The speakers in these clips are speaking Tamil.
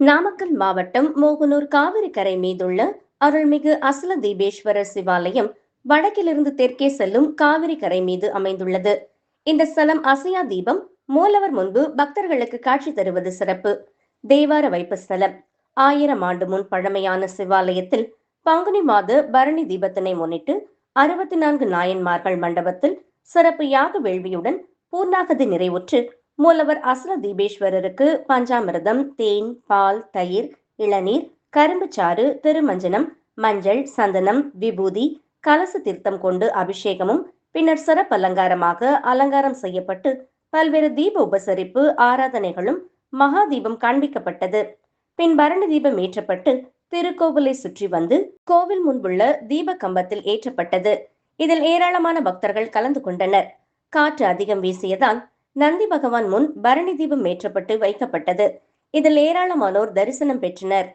நாமக்கல் மாவட்டம் மோகனூர் காவிரி கரை மீதுள்ள அருள்மிகு அசல தீபேஸ்வரர் சிவாலயம் வடக்கிலிருந்து தெற்கே செல்லும் காவிரி கரை மீது அமைந்துள்ளது. இந்த ஸ்தலம் அசையா தீபம் மூலவர் முன்பு பக்தர்களுக்கு காட்சி தருவது சிறப்பு. தேவார வைப்பு ஸ்தலம். ஆயிரம் ஆண்டு முன் பழமையான சிவாலயத்தில் பங்குனி மாத பரணி தீபத்தினை முன்னிட்டு அறுபத்தி நான்கு நாயன்மார்கள் மண்டபத்தில் சிறப்பு யாக வேள்வியுடன் பூர்ணாகதி நிறைவுற்று மூலவர் அசுர தீபேஸ்வரருக்கு பஞ்சாமிர்தம் தேன் பால் தயிர் இளநீர் கரும்புச்சாறு திருமஞ்சனம் மஞ்சள் சந்தனம் விபூதி கலச தீர்த்தம் கொண்டு அபிஷேகமும் பின்னர் சிறப்பு அலங்காரமாக அலங்காரம் செய்யப்பட்டு பல்வேறு தீப உபசரிப்பு ஆராதனைகளும் மகா தீபம் காண்பிக்கப்பட்டது. பின் பரணி தீபம் ஏற்றப்பட்டு திருக்கோவிலை சுற்றி வந்து கோவில் முன்புள்ள தீப கம்பத்தில் ஏற்றப்பட்டது. இதில் ஏராளமான பக்தர்கள் கலந்து கொண்டனர். காற்று அதிகம் வீசியதால் நந்தி பகவான் முன் பரணி தீபம் ஏற்றப்பட்டு வைக்கப்பட்டது. இதில் ஏராளமானோர் தரிசனம் பெற்றனர்.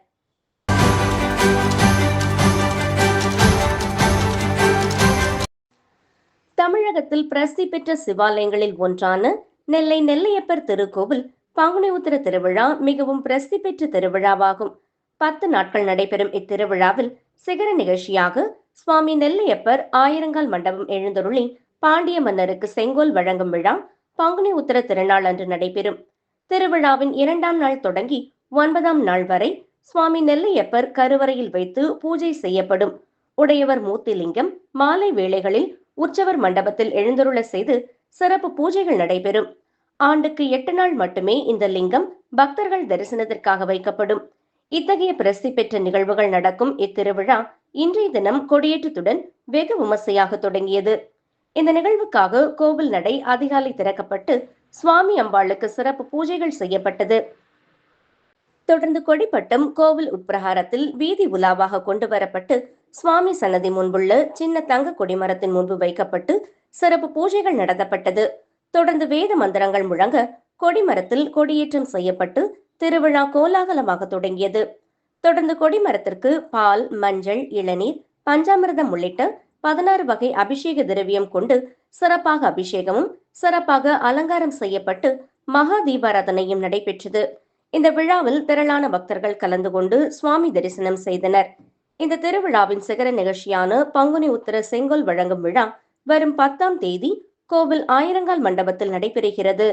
தமிழகத்தில் பிரசித்தி பெற்ற சிவாலயங்களில் ஒன்றான நெல்லை நெல்லையப்பர் திருக்கோவில் பங்குனி உத்திர திருவிழா மிகவும் பிரசித்தி பெற்ற திருவிழாவாகும். பத்து நாட்கள் நடைபெறும் இத்திருவிழாவில் சிகர நிகழ்ச்சியாக சுவாமி நெல்லையப்பர் ஆயிரங்கால் மண்டபம் எழுந்தருளி பாண்டிய மன்னருக்கு செங்கோல் வழங்கும் விழா பங்குனி உத்தர திருநாள் அன்று நடைபெறும். திருவிழாவின் இரண்டாம் நாள் தொடங்கி ஒன்பதாம் நாள் வரை சுவாமி நெல்லையப்பர் கருவறையில் வைத்து பூஜை செய்யப்படும். உடையவர் மூர்த்திலிங்கம் மாலை வேளைகளில் உற்சவர் மண்டபத்தில் எழுந்தருள செய்து சிறப்பு பூஜைகள் நடைபெறும். ஆண்டுக்கு எட்டு நாள் மட்டுமே இந்த லிங்கம் பக்தர்கள் தரிசனத்திற்காக வைக்கப்படும். இத்தகைய பிரசித்தி பெற்ற நிகழ்வுகள் நடக்கும் இத்திருவிழா இன்றைய தினம் கொடியேற்றத்துடன் வெகு விமர்சையாக தொடங்கியது. இந்த நிகழ்வுக்காக கோவில் நடை அதிகாலை திறக்கப்பட்டு சுவாமி அம்பாளுக்கு சிறப்பு பூஜைகள் செய்யப்பட்டது. தொடர்ந்து கொடிப்பட்டம் கோவில் உட்பிரகாரத்தில் வீதி உலாவாக கொண்டு வரப்பட்டு சுவாமி சன்னதி முன்புள்ள சின்ன தங்க கொடிமரத்தின் முன்பு வைக்கப்பட்டு சிறப்பு பூஜைகள் நடத்தப்பட்டது. தொடர்ந்து வேத மந்திரங்கள் முழங்க கொடிமரத்தில் கொடியேற்றம் செய்யப்பட்டு திருவிழா கோலாகலமாக தொடங்கியது. தொடர்ந்து கொடிமரத்திற்கு பால் மஞ்சள் இளநீர் பஞ்சாமிரதம் உள்ளிட்ட பதினாறு வகை அபிஷேக திரவியம் கொண்டு சிறப்பாக அபிஷேகமும் சிறப்பாக அலங்காரம் செய்யப்பட்டு மகா தீபாராதனையும் நடைபெற்றது. இந்த விழாவில் திரளான பக்தர்கள் கலந்து கொண்டு சுவாமி தரிசனம் செய்தனர். இந்த திருவிழாவின் சிகர நிகழ்ச்சியான பங்குனி உத்தர செங்கோல் வழங்கும் விழா வரும் பத்தாம் தேதி கோவில் ஆயிரங்கால் மண்டபத்தில் நடைபெறுகிறது.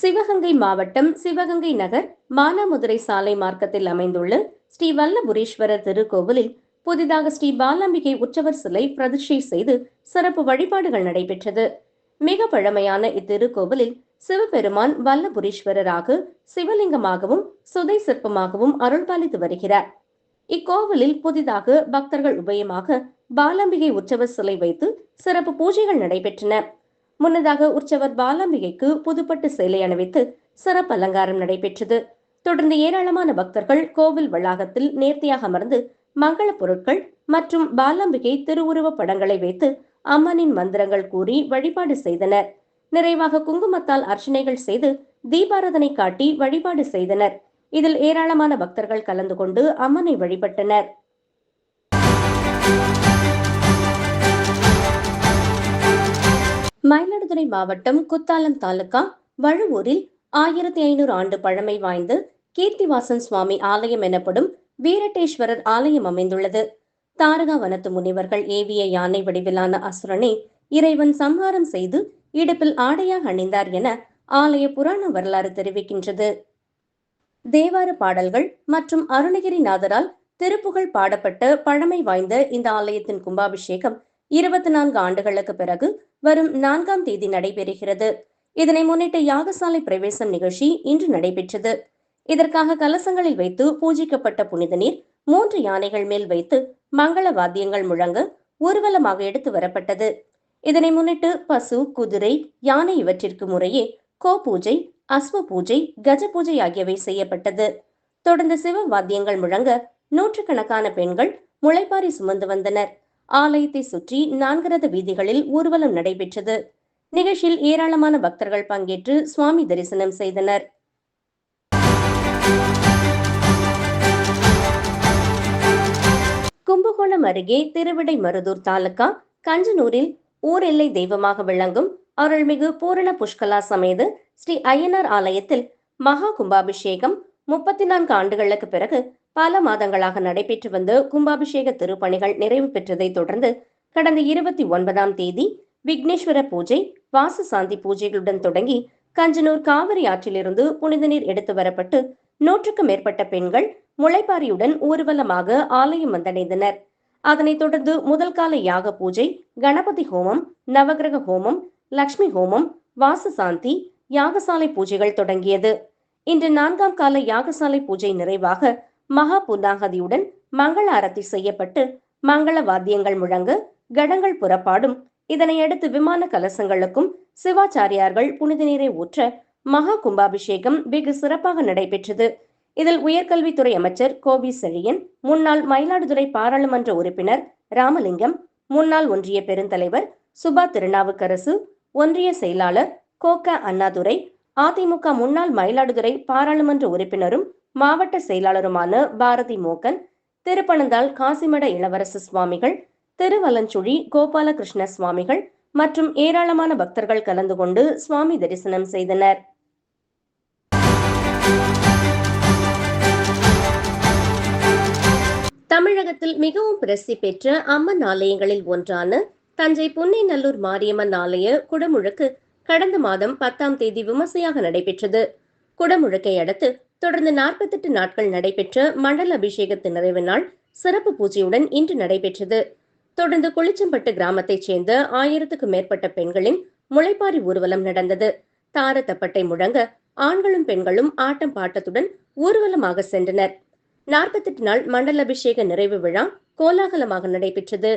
சிவகங்கை மாவட்டம் சிவகங்கை நகர் மானாமதுரை சாலை மார்க்கத்தில் அமைந்துள்ள ஸ்ரீ வல்லபுரீஸ்வரர் திருக்கோவிலில் புதிதாக ஸ்ரீ பாலாம்பிகை உற்சவர் சிலை பிரதிஷ்டை செய்து சிறப்பு வழிபாடுகள் நடைபெற்றது. மிக பழமையான இத்திருக்கோவிலில் சிவபெருமான் வல்லபுரீஸ்வரராக சிவலிங்கமாகவும் சுதை சிற்பமாகவும் அருள்பாலித்து வருகிறார். இக்கோவிலில் புதிதாக பக்தர்கள் உபயமாக பாலாம்பிகை உற்சவர் சிலை வைத்து சிறப்பு பூஜைகள் நடைபெற்றன. முன்னதாக உற்சவர் பாலாம்பிகைக்கு புதுப்பட்டு சேலை அணிவித்து சிறப்பு அலங்காரம் நடைபெற்றது. தொடர்ந்து ஏராளமான பக்தர்கள் கோவில் வளாகத்தில் நேர்த்தியாக அமர்ந்து மங்கள பொருட்கள் மற்றும் பாலாம்பிகை திருவுருவ படங்களை வைத்து அம்மனின் மந்திரங்கள் கூறி வழிபாடு செய்தனர். நிறைவாக குங்குமத்தால் அர்ச்சனைகள் செய்து தீபாராதனை காட்டி வழிபாடு செய்தனர். இதில் ஏராளமான பக்தர்கள் கலந்து கொண்டு அம்மனை வழிபட்டனர். மயிலாடுதுறை மாவட்டம் குத்தாலம் தாலுகா வழுவூரில் ஆயிரத்தி ஐநூறு ஆண்டு பழமை வாய்ந்த கீர்த்திவாசன் சுவாமி ஆலயம் எனப்படும் வீரட்டேஸ்வரர் ஆலயம் அமைந்துள்ளது. தாரகா வனத்து முனிவர்கள் ஏவிய யானை வடிவிலான அசுரனை இறைவன் சம்ஹாரம் செய்து இடுப்பில் ஆடையாக அணிந்தார் என ஆலய புராண வரலாறு தெரிவிக்கின்றது. தேவார பாடல்கள் மற்றும் அருணகிரிநாதரால் திருப்புகழ் பாடப்பட்ட பழமை வாய்ந்த இந்த ஆலயத்தின் கும்பாபிஷேகம் இருபத்தி நான்கு ஆண்டுகளுக்கு பிறகு வரும் நான்காம் தேதி நடைபெறுகிறது. இதனை முன்னிட்டு யாகசாலை பிரவேசம் நிகழ்ச்சி இன்று நடைபெற்றது. இதற்காக கலசங்களில் வைத்து பூஜிக்கப்பட்ட புனித நீர் மூன்று யானைகள் மேல் வைத்து மங்கள வாத்தியங்கள் முழங்க ஊர்வலமாக எடுத்து வரப்பட்டது. இதனை முன்னிட்டு பசு குதிரை யானை இவற்றிற்கு முறையே கோ பூஜை அஸ்வ பூஜை கஜ பூஜை ஆகியவை செய்யப்பட்டது. தொடர்ந்து சிவ வாத்தியங்கள் முழங்க நூற்றுக்கணக்கான பெண்கள் முளைப்பாரி சுமந்து வந்தனர். ஆலயத்தை சுற்றி நான்கரத வீதிகளில் ஊர்வலம் நடைபெற்றது. நிகழ்ச்சியில் ஏராளமான பக்தர்கள் பங்கேற்று சுவாமி தரிசனம் செய்தனர். கும்பகோணம் அருகே திருவிடை மருதூர் தாலுகா கஞ்சனூரில் ஊர் எல்லை தெய்வமாக விளங்கும் அருள்மிகு பூரண புஷ்கலா சமேத ஸ்ரீ ஐயனார் ஆலயத்தில் மகா கும்பாபிஷேகம் முப்பத்தி நான்கு ஆண்டுகளுக்கு பிறகு பல மாதங்களாக நடைபெற்று வந்த கும்பாபிஷேக திருப்பணிகள் நிறைவு பெற்றதை தொடர்ந்து கடந்த இருபத்தி ஒன்பதாம் தேதி விக்னேஸ்வர பூஜை வாசு சாந்தி பூஜைகளுடன் தொடங்கி கஞ்சனூர் காவிரி ஆற்றிலிருந்து புனித நீர் எடுத்து வரப்பட்டு நூற்றுக்கும் மேற்பட்ட பெண்கள் முளைப்பாரியுடன் ஊர்வலமாக ஆலயம் வந்தடைந்தனர். அதனைத் தொடர்ந்து முதல் கால யாக பூஜை கணபதி ஹோமம் நவகிரக ஹோமம் லக்ஷ்மி ஹோமம் வாசு சாந்தி யாகசாலை பூஜைகள் தொடங்கியது. இன்று நான்காம் கால யாகசாலை பூஜை நிறைவாக மகா புதாகதியுடன் மங்கள ஆரத்தி செய்யப்பட்டு மங்கள வாத்தியங்கள் முழங்க கடங்கள் புறப்பாடும். இதனையடுத்து விமான கலசங்களுக்கும் சிவாச்சாரியார்கள் புனித நீரை ஊற்ற மகா கும்பாபிஷேகம் வெகு சிறப்பாக நடைபெற்றது. இதில் உயர்கல்வித்துறை அமைச்சர் கோவி செழியன் முன்னாள் மயிலாடுதுறை பாராளுமன்ற உறுப்பினர் ராமலிங்கம் முன்னாள் ஒன்றிய பெருந்தலைவர் சுபா திருநாவுக்கரசு ஒன்றிய செயலாளர் கோக அண்ணாதுரை அதிமுக முன்னாள் மயிலாடுதுறை பாராளுமன்ற உறுப்பினரும் மாவட்ட செயலாளருமான பாரதி மோகன் திருப்பனந்தாள் காசிமட இளவரசு சுவாமிகள் திருவலஞ்சுழி கோபாலகிருஷ்ண சுவாமிகள் மற்றும் ஏராளமான பக்தர்கள் கலந்து கொண்டு சுவாமி தரிசனம் செய்தனர். தமிழகத்தில் மிகவும் பிரசித்தி பெற்ற அம்மன் ஆலயங்களில் ஒன்றான தஞ்சை புன்னைநல்லூர் மாரியம்மன் ஆலய குடமுழுக்கு கடந்த மாதம் பத்தாம் தேதி விமர்சையாக நடைபெற்றது. குடமுழுக்கை அடுத்து தொடர்ந்து நாற்பத்தெட்டு நாட்கள் நடைபெற்ற மண்டல அபிஷேகத்தின் நிறைவு நாள் சிறப்பு பூஜையுடன் இன்று நடைபெற்றது. தொடர்ந்து குளிச்சம்பட்டு கிராமத்தைச் சேர்ந்த ஆயிரத்துக்கும் மேற்பட்ட பெண்களின் முளைப்பாரி ஊர்வலம் நடந்தது. தாரத்தப்பட்டை முழங்க ஆண்களும் பெண்களும் ஆட்டம் பாட்டத்துடன் ஊர்வலமாக சென்றனர். நாற்பத்தெட்டு நாள் மண்டல அபிஷேக நிறைவு விழா கோலாகலமாக நடைபெற்றது.